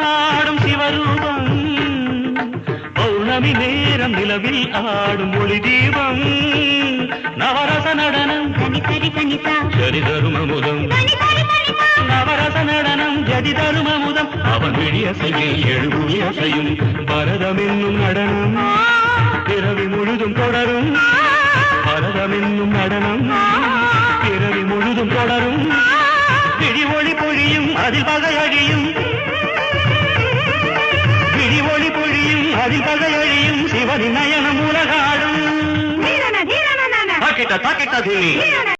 ஆடும் சிவரூபம். பௌர்ணமி நேரம் நிலவில் ஆடும் ஒளி தீபம். நவரச நடனம். சரி தரும முதம். நவரச நடனம். ஜதி தரும முதம். அவன் விழி அசையை எழுபுலி அசையும். பரதம் என்னும் நடனம் பிறவி முழுதும் தொடரும். பரதம் என்னும் நடனம். பிறவி முழுதும் தொடரும். விழி ஒளி பொழியும். அதில் பகை பொழியும் அதில் பகை அழியும் சிவனின் நயனம் உலகாடும் தீரன தீரன நான தாக்கிட்ட தாக்கிட்ட தீனி தீரன